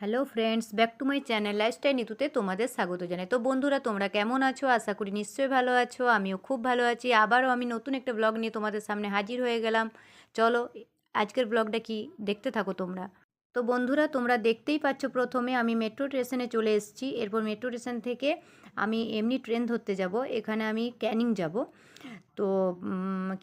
Hello friends back to my channel lifestyle নিতুতে তোমাদের স্বাগত জানাই। তো বন্ধুরা, তোমরা কেমন আছো? আশা করি নিশ্চয়ই ভালো আছো, আমিও খুব ভালো আছি। আবারও আমি নতুন একটা ব্লগ নিয়ে তোমাদের সামনে হাজির হয়ে গেলাম। চলো আজকের ব্লগটা কি? দেখতে থাকো তোমরা। তো বন্ধুরা, তোমরা দেখতেই পাচ্ছ প্রথমে আমি মেট্রো স্টেশনে চলে এসেছি। এরপর মেট্রো স্টেশন থেকে আমি এমনি ট্রেন ধরতে যাব। এখানে আমি ক্যানিং যাব। তো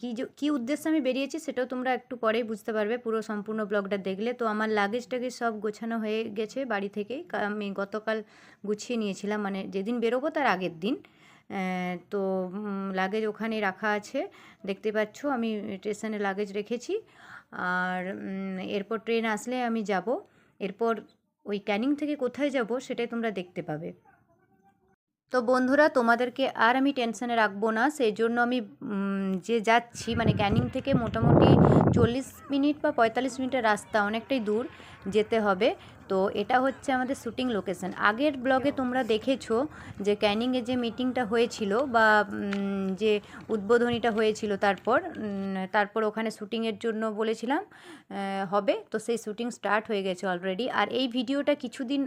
কী কী উদ্দেশ্যে আমি বেরিয়েছি সেটাও তোমরা একটু পরেই বুঝতে পারবে। পুরো সম্পূর্ণ ব্লগটা দেখলে। তো আমার লাগেজ টাগেজ সব গোছানো হয়ে গেছে বাড়ি থেকেই আমি গতকাল গুছিয়ে নিয়েছিলাম। মানে যেদিন বেরোবো তার আগের দিন। তো লাগেজ ওখানে রাখা আছে। দেখতে পাচ্ছ আমি স্টেশনে লাগেজ রেখেছি। আর এরপর ট্রেন আসলে আমি যাব। এরপর ওই ক্যানিং থেকে কোথায় যাব সেটাই তোমরা দেখতে পাবে। তো বন্ধুরা, তোমাদেরকে আর আমি টেনশনে রাখব না। সেই জন্য আমি যে যাচ্ছি মানে ক্যানিং থেকে মোটামুটি চল্লিশ মিনিট বা পঁয়তাল্লিশ মিনিটের রাস্তা, অনেকটাই দূর যেতে হবে। তো এটা হচ্ছে আমাদের শ্যুটিং লোকেশন। আগের ব্লগে তোমরা দেখেছ যে ক্যানিংয়ে যে মিটিংটা হয়েছিল বা যে উদ্বোধনীটা হয়েছিল তারপর তারপর ওখানে শ্যুটিংয়ের জন্য বলেছিলাম হবে। তো সেই শ্যুটিং স্টার্ট হয়ে গেছে অলরেডি। আর এই ভিডিওটা কিছুদিন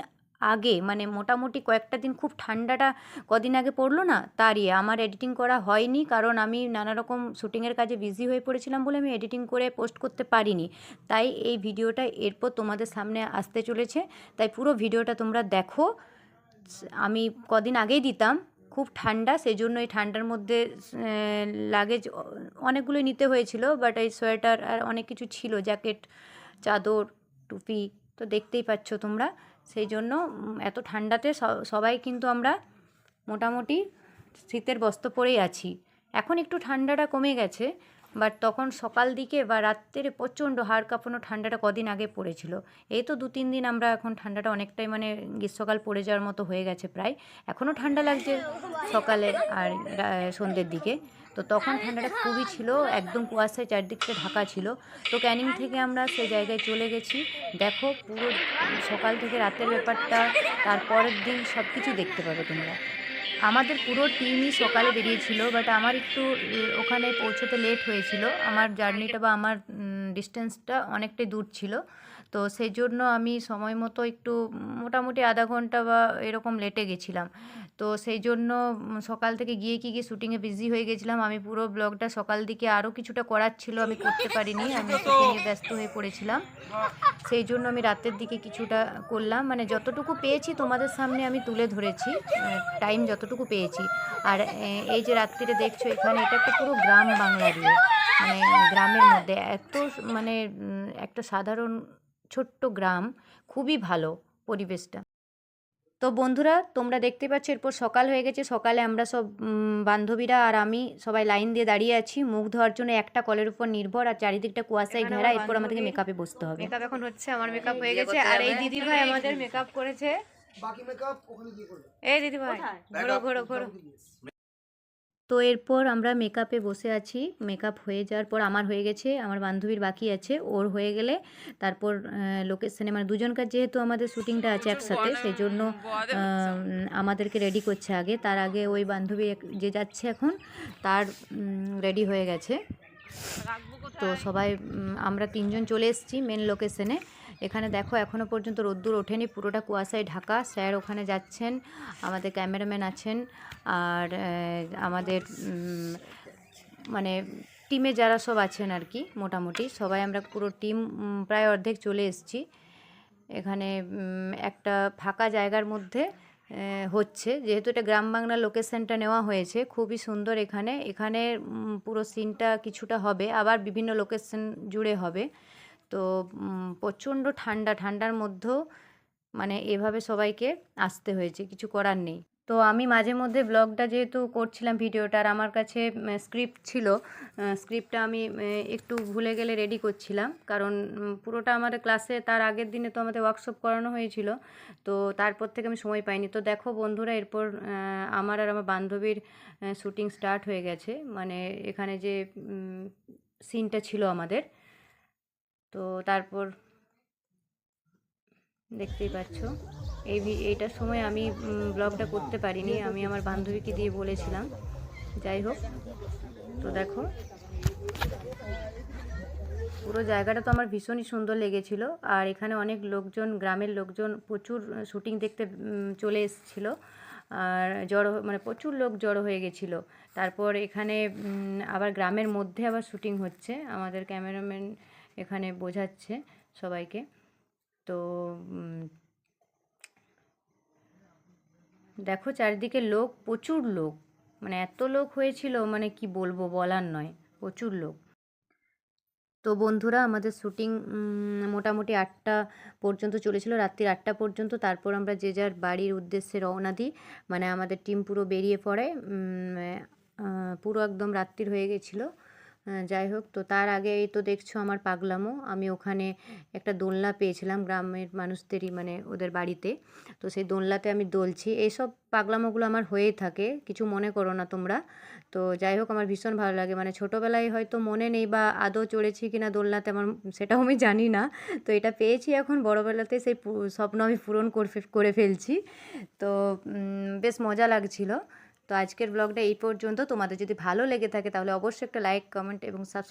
আগে মানে মোটামুটি কয়েকটা দিন খুব ঠান্ডাটা কদিন আগে পড়ল না, তারই আমার এডিটিং করা হয়নি, কারণ আমি নানা রকম শ্যুটিংয়ের কাজে বিজি হয়ে পড়েছিলাম বলে আমি এডিটিং করে পোস্ট করতে পারিনি। তাই এই ভিডিওটা এরপর তোমাদের সামনে আসতে চলেছে, তাই পুরো ভিডিওটা তোমরা দেখো। আমি কদিন আগেই দিতাম, খুব ঠান্ডা সেই জন্য এই ঠান্ডার মধ্যে লাগেজ অনেকগুলো নিতে হয়েছিল বাট এই সোয়েটার আর অনেক কিছু ছিল জ্যাকেট চাদর, টুপি তো দেখতেই পাচ্ছ তোমরা। সেই জন্য এত ঠান্ডাতে সবাই কিন্তু আমরা মোটামুটি শীতের বস্ত্র পরেই আছি। এখন একটু ঠান্ডাটা কমে গেছে। বাট তখন সকাল দিকে বা রাত্রে প্রচণ্ড হাড় কাঁপানো ঠান্ডাটা কদিন আগে পড়েছিল। এই তো দু তিন দিন আমরা এখন ঠান্ডাটা অনেকটাই মানে গ্রীষ্মকাল পড়ে যাওয়ার মতো হয়ে গেছে প্রায়। এখনও ঠান্ডা লাগছে সকালে আর সন্ধ্যের দিকে। তো তখন ঠান্ডাটা খুবই ছিল, একদম কুয়াশায় চারদিকটা ঢাকা ছিল। তো ক্যানিং থেকে আমরা সেই জায়গায় চলে গেছি। দেখো পুরো সকাল থেকে রাতের ব্যাপারটা, তারপরের দিন সব কিছু দেখতে পাবে তোমরা। আমাদের পুরো টিমই সকালে বেরিয়েছিল বাট আমার একটু ওখানে পৌঁছতে লেট হয়েছিল। আমার জার্নিটা বা আমার ডিস্টেন্সটা অনেকটাই দূর ছিল। তো সেই জন্য আমি সময় মতো একটু মোটামুটি আধা ঘণ্টা বা এরকম লেটে গেছিলাম। তো সেই জন্য সকাল থেকে গিয়ে কি গিয়ে শ্যুটিংয়ে বিজি হয়ে গেছিলাম আমি পুরো ব্লগটা সকাল দিকে আরও কিছুটা করার ছিল আমি করতে পারিনি আমি শ্যুটিংয়ে ব্যস্ত হয়ে পড়েছিলাম। সেই জন্য আমি রাতের দিকে কিছুটা করলাম মানে যতটুকু পেয়েছি তোমাদের সামনে আমি তুলে ধরেছি টাইম যতটুকু পেয়েছি। আর এই যে রাত্রিরে দেখছ এখানে এটা একটা পুরো গ্রাম বাংলা দিয়ে মানে গ্রামের মধ্যে এত মানে একটা সাধারণ ছোট্ট গ্রাম খুবই ভালো পরিবেশটা। তো বন্ধুরা তোমরা দেখতে পাচ্ছ এরপর সকাল হয়ে গেছে। সকালে আমরা সব বান্ধবীরা আর আমি সবাই লাইন দিয়ে দাঁড়িয়ে আছি। মুখ ধোয়ার জন্য একটা কলের উপর নির্ভর আর চারিদিকটা কুয়াশায় ঘেরা। এরপর আমাদেরকে মেকআপে বসতে হবে। মেকআপ এখন হচ্ছে আমার মেকআপ হয়ে গেছে। আর এই দিদি ভাই আমাদের মেকআপ করেছে। বাকি মেকআপ ওখানে গিয়ে করবে। এই দিদি ভাই ঘোরো ঘোরো ঘোরো। তো এরপর আমরা মেকআপে বসে আছি। মেকআপ হয়ে যাওয়ার পর আমার হয়ে গেছে, আমার বান্ধবীর বাকি আছে, ওর হয়ে গেলে তারপর লোকেশনে মানে দুজনকার যেহেতু আমাদের শ্যুটিংটা আছে একসাথে সেই জন্য আমাদেরকে রেডি করছে আগে। তার আগে ওই বান্ধবী যে যাচ্ছে এখন, তার রেডি হয়ে গেছে। তো সবাই আমরা তিনজন চলে এসেছি মেন লোকেশনে এখানে দেখো এখনও পর্যন্ত রোদ্দুর ওঠেনি, পুরোটা কুয়াশায় ঢাকা। স্যার ওখানে যাচ্ছেন, আমাদের ক্যামেরাম্যান আছেন, আর আমাদের মানে টিমে যারা সব আছেন আর কি, মোটামুটি। সবাই আমরা পুরো টিম প্রায় অর্ধেক চলে এসেছি। এখানে একটা ফাঁকা জায়গার মধ্যে হচ্ছে। যেহেতু এটা গ্রাম বাংলা লোকেশনটা নেওয়া হয়েছে, খুবই সুন্দর এখানে। এখানে পুরো সিনটা কিছুটা হবে, আবার বিভিন্ন লোকেশন জুড়ে হবে। তো প্রচণ্ড ঠান্ডা, ঠান্ডার মধ্যেও মানে এভাবে সবাইকে আসতে হয়েছে, কিছু করার নেই। তো আমি মাঝে মধ্যে ব্লগটা যেহেতু করছিলাম ভিডিওটা, আর আমার কাছে স্ক্রিপ্ট ছিল স্ক্রিপ্টটা আমি একটু ভুলে গেলে রেডি করছিলাম। কারণ পুরোটা আমাদের ক্লাসে তার আগের দিনে তো আমাদের ওয়ার্কশপ করানো হয়েছিল, তো তারপর থেকে আমি সময় পাইনি। তো দেখো বন্ধুরা, এরপর আমার আর আমার বান্ধবীর শ্যুটিং স্টার্ট হয়ে গেছে। মানে এখানে যে সিনটা ছিল আমাদের, তো তারপর দেখতেই পাচ্ছ। এই এইটার সময় আমি ব্লগটা করতে পারিনি, আমি আমার বান্ধবীকে দিয়ে বলেছিলাম। যাই হোক, তো দেখো। পুরো জায়গাটা তো আমার ভীষণই সুন্দর লেগেছিল, আর এখানে অনেক লোকজন, গ্রামের লোকজন প্রচুর শুটিং দেখতে চলে এসেছিল। আর জড়ো মানে প্রচুর লোক জড়ো হয়ে গেছিল। তারপর এখানে আবার গ্রামের মধ্যে আবার শুটিং হচ্ছে। আমাদের ক্যামেরাম্যান এখানে বোঝাচ্ছে সবাইকে। তো দেখো চারিদিকে লোক, প্রচুর লোক। মানে এত লোক হয়েছিল মানে কি বলব, বলার নয়। প্রচুর লোক। তো বন্ধুরা, আমাদের শ্যুটিং মোটামুটি আটটা পর্যন্ত চলেছিল। রাত্রির আটটা পর্যন্ত। তারপর আমরা যে যার বাড়ির উদ্দেশ্যে রওনা দিই। মানে আমাদের টিম পুরো বেরিয়ে পড়ে। পুরো একদম রাত্রির হয়ে গেছিল। যাই হোক, তো তার আগে এই তো দেখছ আমার পাগলামো। আমি ওখানে একটা দোলনা পেয়েছিলাম গ্রামের মানুষদেরই মানে ওদের বাড়িতে। তো সেই দোলনাতে আমি দোলছি। এইসব পাগলামোগুলো আমার হয়েই থাকে, কিছু মনে করো না তোমরা। তো যাই হোক, আমার ভীষণ ভালো লাগে। মানে ছোটোবেলায় হয়তো মনে নেই বা আদৌ চড়েছি কি না দোলনাতে, আমার সেটাও আমি জানি না। তো এটা পেয়েছি এখন বড়োবেলাতে, সেই স্বপ্ন আমি পূরণ করে করে ফেলছি। তো বেশ মজা লাগছিল। তো আজকের ব্লগটা এই পর্যন্ত। তোমাদের যদি ভালো লেগে থাকে তাহলে অবশ্যই একটা লাইক কমেন্ট এবং সাবস্ক্রাইব